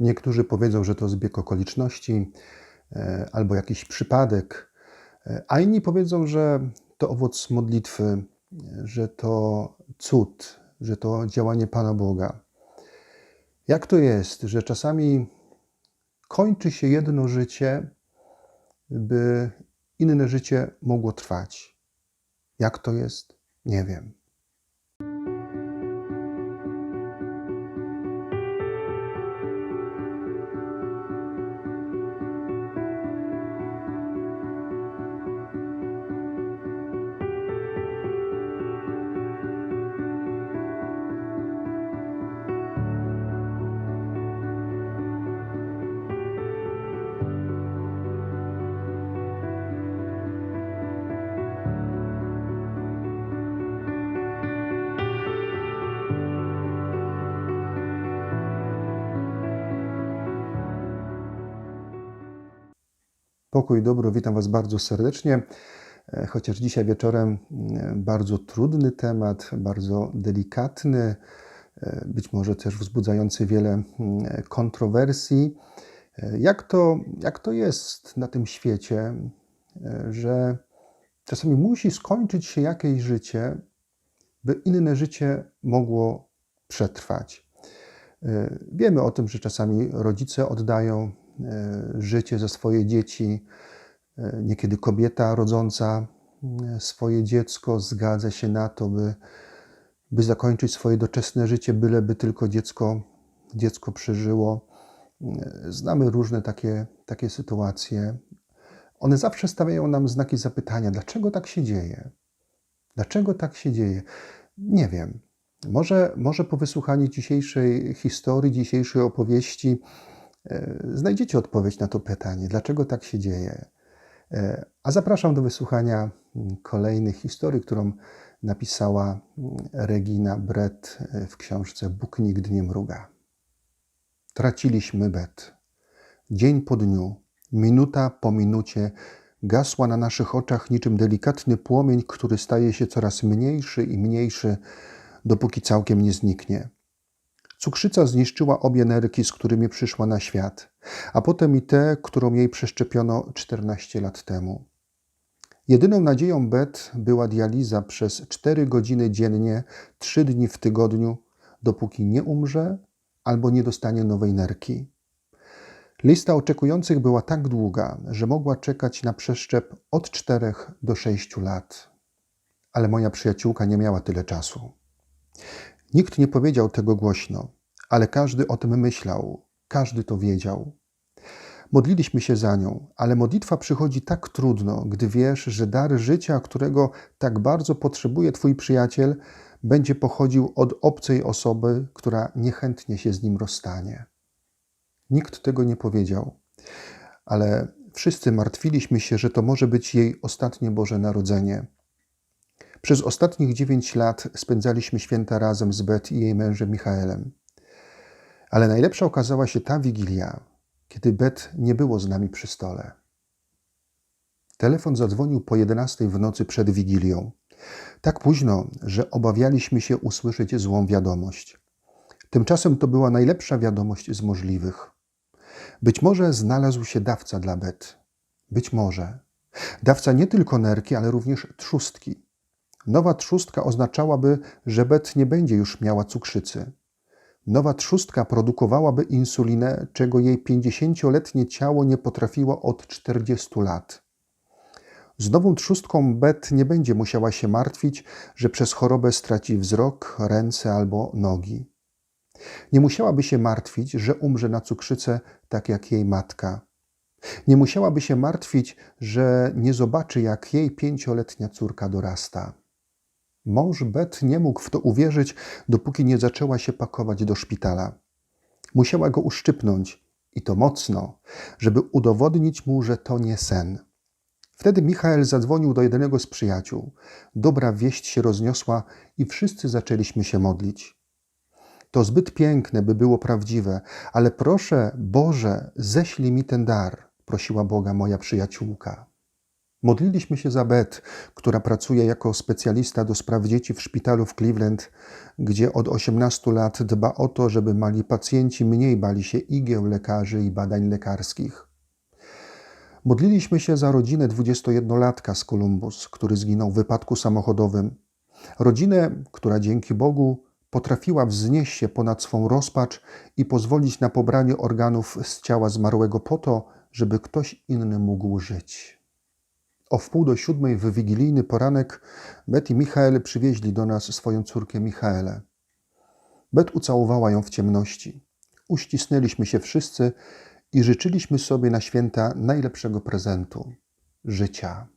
Niektórzy powiedzą, że to zbieg okoliczności e, albo jakiś przypadek, e, a inni powiedzą, że to owoc modlitwy, e, że to cud, że to działanie Pana Boga. Jak to jest, że czasami kończy się jedno życie, by inne życie mogło trwać? Jak to jest? Nie wiem. Pokój, dobro, witam Was bardzo serdecznie. E, Chociaż dzisiaj wieczorem mm, bardzo trudny temat, bardzo delikatny, e, być może też wzbudzający wiele mm, kontrowersji. E, Jak to, jak to jest na tym świecie, że czasami musi skończyć się jakieś życie, by inne życie mogło przetrwać? Wiemy o tym, że czasami rodzice oddają życie za swoje dzieci. E, Niekiedy kobieta rodząca e, swoje dziecko zgadza się na to, by, by zakończyć swoje doczesne życie, byleby tylko dziecko, dziecko przeżyło. E, Znamy różne takie, takie sytuacje. One zawsze stawiają nam znaki zapytania, dlaczego tak się dzieje? Dlaczego tak się dzieje? Nie wiem. Może, może po wysłuchaniu dzisiejszej historii, dzisiejszej opowieści, e, znajdziecie odpowiedź na to pytanie, dlaczego tak się dzieje. E, A zapraszam do wysłuchania mm, kolejnej historii, którą napisała mm, Regina Brett e, w książce Bóg nigdy nie mruga. Traciliśmy Bet. Dzień po dniu, minuta po minucie gasła na naszych oczach niczym delikatny płomień, który staje się coraz mniejszy i mniejszy, dopóki całkiem nie zniknie. Cukrzyca zniszczyła obie nerki, z którymi przyszła na świat, a potem i tę, którą jej przeszczepiono 14 lat temu. Jedyną nadzieją Bet była dializa przez 4 godziny dziennie, 3 dni w tygodniu, dopóki nie umrze albo nie dostanie nowej nerki. Lista oczekujących była tak długa, że mogła czekać na przeszczep od 4 do 6 lat. Ale moja przyjaciółka nie miała tyle czasu. Nikt nie powiedział tego głośno, ale każdy o tym myślał, każdy to wiedział. Modliliśmy się za nią, ale modlitwa przychodzi tak trudno, gdy wiesz, że dar życia, którego tak bardzo potrzebuje Twój przyjaciel, będzie pochodził od obcej osoby, która niechętnie się z nim rozstanie. Nikt tego nie powiedział, ale wszyscy martwiliśmy się, że to może być jej ostatnie Boże Narodzenie. Przez ostatnich dziewięć lat spędzaliśmy święta razem z Bet i jej mężem Michaelem. Ale najlepsza okazała się ta wigilia, kiedy Bet nie było z nami przy stole. Telefon zadzwonił po 11 w nocy przed wigilią. Tak późno, że obawialiśmy się usłyszeć złą wiadomość. Tymczasem to była najlepsza wiadomość z możliwych. Być może znalazł się dawca dla Bet. Być może. Dawca nie tylko nerki, ale również trzustki. Nowa trzustka oznaczałaby, że Bet nie będzie już miała cukrzycy. Nowa trzustka produkowałaby insulinę, czego jej 50-letnie ciało nie potrafiło od 40 lat. Z nową trzustką Bet nie będzie musiała się martwić, że przez chorobę straci wzrok, ręce albo nogi. Nie musiałaby się martwić, że umrze na cukrzycę tak jak jej matka. Nie musiałaby się martwić, że nie zobaczy, jak jej pięcioletnia córka dorasta. Mąż Bet nie mógł w to uwierzyć, dopóki nie zaczęła się pakować do szpitala. Musiała go uszczypnąć i to mocno, żeby udowodnić mu, że to nie sen. Wtedy Michael zadzwonił do jednego z przyjaciół. Dobra wieść się rozniosła i wszyscy zaczęliśmy się modlić. To zbyt piękne, by było prawdziwe, ale proszę, Boże, ześlij mi ten dar, prosiła Boga moja przyjaciółka. Modliliśmy się za Bet, która pracuje jako specjalista do spraw dzieci w szpitalu w Cleveland, gdzie od 18 lat dba o to, żeby mali pacjenci mniej bali się igieł lekarzy i badań lekarskich. Modliliśmy się za rodzinę 21-latka z Columbus, który zginął w wypadku samochodowym. Rodzinę, która dzięki Bogu potrafiła wznieść się ponad swą rozpacz i pozwolić na pobranie organów z ciała zmarłego po to, żeby ktoś inny mógł żyć. O wpół do siódmej w wigilijny poranek Bet i Michael przywieźli do nas swoją córkę Michaelę. Bet ucałowała ją w ciemności. Uścisnęliśmy się wszyscy i życzyliśmy sobie na święta najlepszego prezentu życia.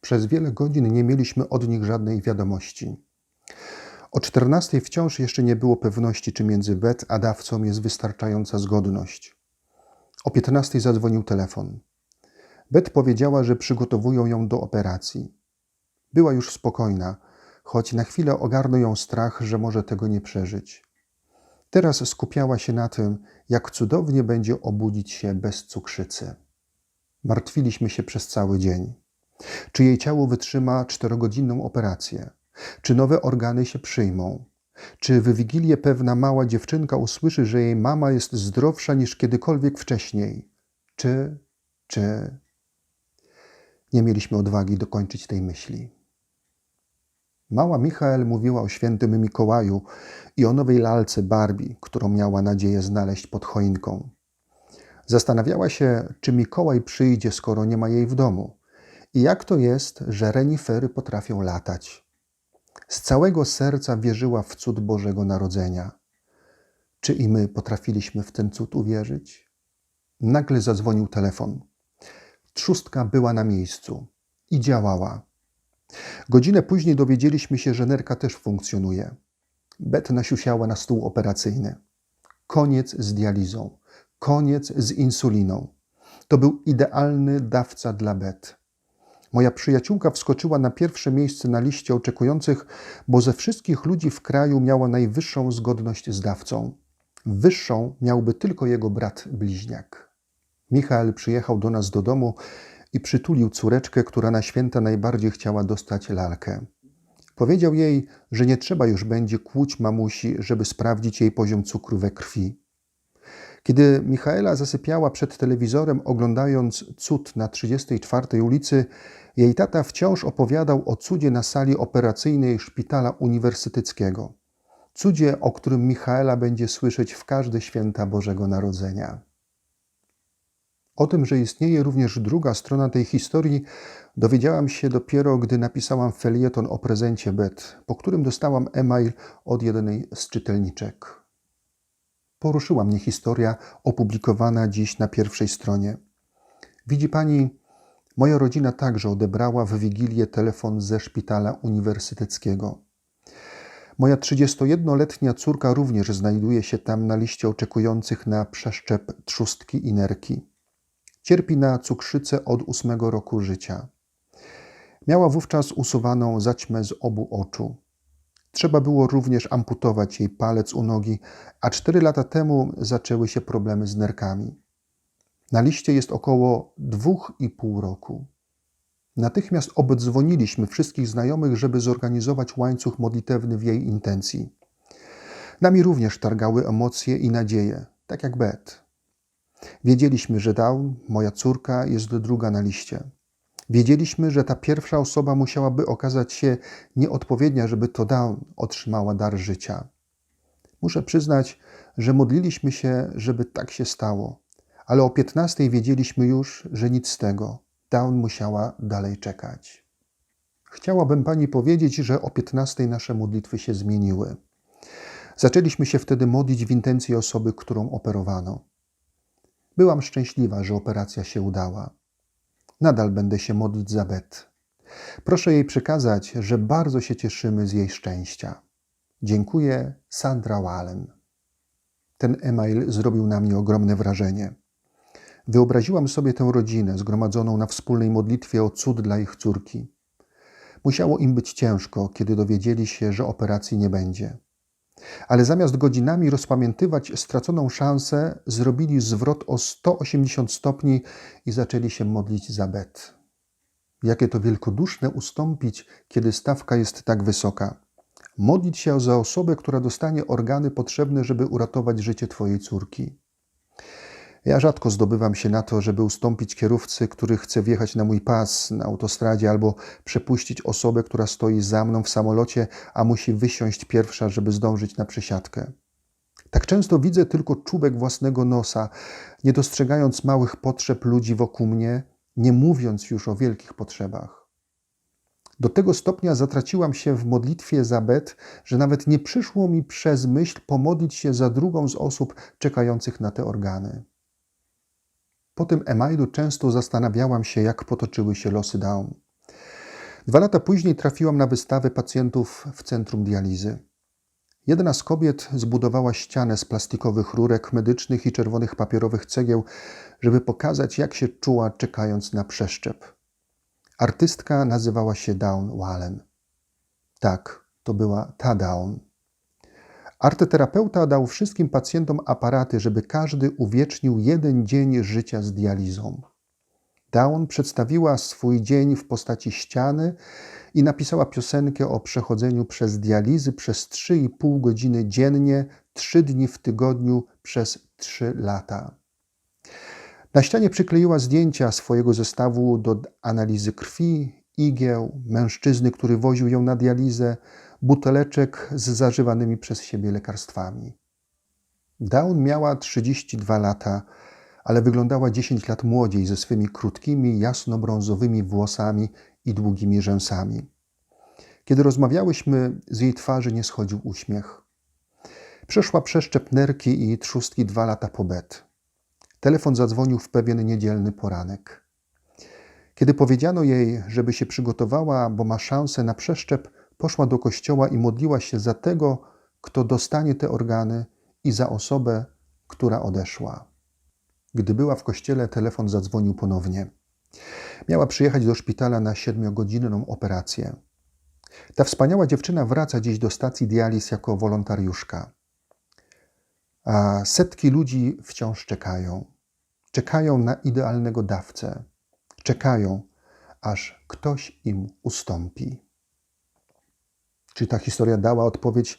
Przez wiele godzin nie mieliśmy od nich żadnej wiadomości. O czternastej wciąż jeszcze nie było pewności, czy między Bet a dawcą jest wystarczająca zgodność. O piętnastej zadzwonił telefon. Bet powiedziała, że przygotowują ją do operacji. Była już spokojna, choć na chwilę ogarnął ją strach, że może tego nie przeżyć. Teraz skupiała się na tym, jak cudownie będzie obudzić się bez cukrzycy. Martwiliśmy się przez cały dzień. Czy jej ciało wytrzyma czterogodzinną operację? Czy nowe organy się przyjmą? Czy w Wigilię pewna mała dziewczynka usłyszy, że jej mama jest zdrowsza niż kiedykolwiek wcześniej? Czy, czy... Nie mieliśmy odwagi dokończyć tej myśli. Mała Michael mówiła o świętym Mikołaju i o nowej lalce Barbie, którą miała nadzieję znaleźć pod choinką. Zastanawiała się, czy Mikołaj przyjdzie, skoro nie ma jej w domu. I jak to jest, że renifery potrafią latać. Z całego serca wierzyła w cud Bożego Narodzenia. Czy i my potrafiliśmy w ten cud uwierzyć? Nagle zadzwonił telefon. Trzustka była na miejscu i działała. Godzinę później dowiedzieliśmy się, że nerka też funkcjonuje. Bet nasiusiała na stół operacyjny. Koniec z dializą, koniec z insuliną. To był idealny dawca dla Bet. Moja przyjaciółka wskoczyła na pierwsze miejsce na liście oczekujących, bo ze wszystkich ludzi w kraju miała najwyższą zgodność z dawcą. Wyższą miałby tylko jego brat bliźniak. Michael przyjechał do nas do domu i przytulił córeczkę, która na święta najbardziej chciała dostać lalkę. Powiedział jej, że nie trzeba już będzie kłuć mamusi, żeby sprawdzić jej poziom cukru we krwi. Kiedy Michaela zasypiała przed telewizorem, oglądając cud na 34 ulicy, jej tata wciąż opowiadał o cudzie na sali operacyjnej szpitala uniwersyteckiego. Cudzie, o którym Michaela będzie słyszeć w każde święta Bożego Narodzenia. O tym, że istnieje również druga strona tej historii, dowiedziałam się dopiero, gdy napisałam felieton o prezencie Bet, po którym dostałam e-mail od jednej z czytelniczek. Poruszyła mnie historia opublikowana dziś na pierwszej stronie. Widzi pani, moja rodzina także odebrała w Wigilię telefon ze szpitala uniwersyteckiego. Moja 31-letnia córka również znajduje się tam na liście oczekujących na przeszczep trzustki i nerki. Cierpi na cukrzycę od ósmego roku życia. Miała wówczas usuwaną zaćmę z obu oczu. Trzeba było również amputować jej palec u nogi, a cztery lata temu zaczęły się problemy z nerkami. Na liście jest około dwóch i pół roku. Natychmiast obdzwoniliśmy wszystkich znajomych, żeby zorganizować łańcuch modlitewny w jej intencji. Nami również targały emocje i nadzieje, tak jak Bet. Wiedzieliśmy, że Dawn, moja córka, jest druga na liście. Wiedzieliśmy, że ta pierwsza osoba musiałaby okazać się nieodpowiednia, żeby to Dawn otrzymała dar życia. Muszę przyznać, że modliliśmy się, żeby tak się stało, ale o 15 wiedzieliśmy już, że nic z tego. Dawn musiała dalej czekać. Chciałabym Pani powiedzieć, że o 15 nasze modlitwy się zmieniły. Zaczęliśmy się wtedy modlić w intencji osoby, którą operowano. Byłam szczęśliwa, że operacja się udała. Nadal będę się modlić za Bet. Proszę jej przekazać, że bardzo się cieszymy z jej szczęścia. Dziękuję, Sandra Wallen. Ten e-mail zrobił na mnie ogromne wrażenie. Wyobraziłam sobie tę rodzinę zgromadzoną na wspólnej modlitwie o cud dla ich córki. Musiało im być ciężko, kiedy dowiedzieli się, że operacji nie będzie. Ale zamiast godzinami rozpamiętywać straconą szansę, zrobili zwrot o 180 stopni i zaczęli się modlić za Bet. Jakie to wielkoduszne ustąpić, kiedy stawka jest tak wysoka. Modlić się za osobę, która dostanie organy potrzebne, żeby uratować życie Twojej córki. Ja rzadko zdobywam się na to, żeby ustąpić kierowcy, który chce wjechać na mój pas na autostradzie, albo przepuścić osobę, która stoi za mną w samolocie, a musi wysiąść pierwsza, żeby zdążyć na przesiadkę. Tak często widzę tylko czubek własnego nosa, nie dostrzegając małych potrzeb ludzi wokół mnie, nie mówiąc już o wielkich potrzebach. Do tego stopnia zatraciłam się w modlitwie za Bet, że nawet nie przyszło mi przez myśl pomodlić się za drugą z osób czekających na te organy. Po tym Emajdu często zastanawiałam się, jak potoczyły się losy Down. Dwa lata później trafiłam na wystawę pacjentów w centrum dializy. Jedna z kobiet zbudowała ścianę z plastikowych rurek medycznych i czerwonych papierowych cegieł, żeby pokazać, jak się czuła, czekając na przeszczep. Artystka nazywała się Down Wallen. Tak, to była ta Down. Arteterapeuta dał wszystkim pacjentom aparaty, żeby każdy uwiecznił jeden dzień życia z dializą. Down przedstawiła swój dzień w postaci ściany i napisała piosenkę o przechodzeniu przez dializy przez 3,5 godziny dziennie, 3 dni w tygodniu przez 3 lata. Na ścianie przykleiła zdjęcia swojego zestawu do analizy krwi, igieł, mężczyzny, który woził ją na dializę, buteleczek z zażywanymi przez siebie lekarstwami. Dawn miała 32 lata, ale wyglądała 10 lat młodziej ze swymi krótkimi, jasnobrązowymi włosami i długimi rzęsami. Kiedy rozmawiałyśmy, z jej twarzy nie schodził uśmiech. Przeszła przeszczep nerki i trzustki dwa lata po bet. Telefon zadzwonił w pewien niedzielny poranek. Kiedy powiedziano jej, żeby się przygotowała, bo ma szansę na przeszczep, poszła do kościoła i modliła się za tego, kto dostanie te organy i za osobę, która odeszła. Gdy była w kościele, telefon zadzwonił ponownie. Miała przyjechać do szpitala na siedmiogodzinną operację. Ta wspaniała dziewczyna wraca dziś do stacji dializ jako wolontariuszka. A setki ludzi wciąż czekają. Czekają na idealnego dawcę. Czekają, aż ktoś im ustąpi. Czy ta historia dała odpowiedź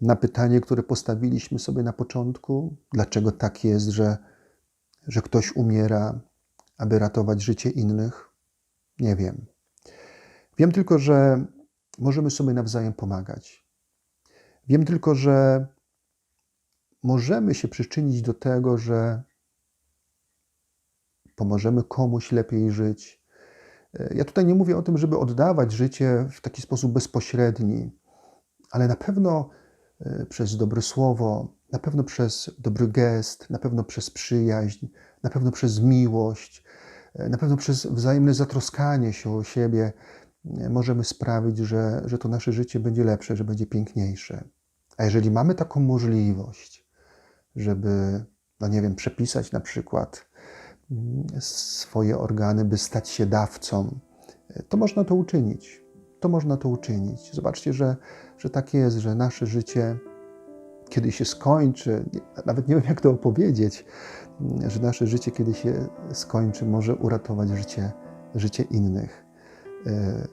na pytanie, które postawiliśmy sobie na początku? Dlaczego tak jest, że, że ktoś umiera, aby ratować życie innych? Nie wiem. Wiem tylko, że możemy sobie nawzajem pomagać. Wiem tylko, że możemy się przyczynić do tego, że pomożemy komuś lepiej żyć. Ja tutaj nie mówię o tym, żeby oddawać życie w taki sposób bezpośredni, ale na pewno e, przez dobre słowo, na pewno przez dobry gest, na pewno przez przyjaźń, na pewno przez miłość, e, na pewno przez wzajemne zatroskanie się o siebie e, możemy sprawić, że, że to nasze życie będzie lepsze, że będzie piękniejsze. A jeżeli mamy taką możliwość, żeby, no nie wiem, przepisać na przykład swoje organy, by stać się dawcą, to można to uczynić. To można to uczynić. Zobaczcie, że, że tak jest, że nasze życie, kiedy się skończy, nawet nie wiem jak to opowiedzieć, że nasze życie, kiedy się skończy, może uratować życie, życie innych. E,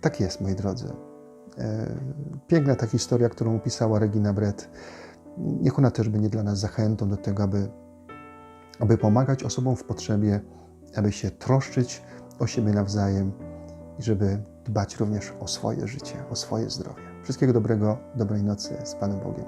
tak jest, moi drodzy. E, piękna ta historia, którą opisała Regina Brett. Niech ona też będzie dla nas zachętą do tego, aby, aby pomagać osobom w potrzebie, aby się troszczyć o siebie nawzajem i żeby dbać również o swoje życie, o swoje zdrowie. Wszystkiego dobrego, dobrej nocy z Panem Bogiem.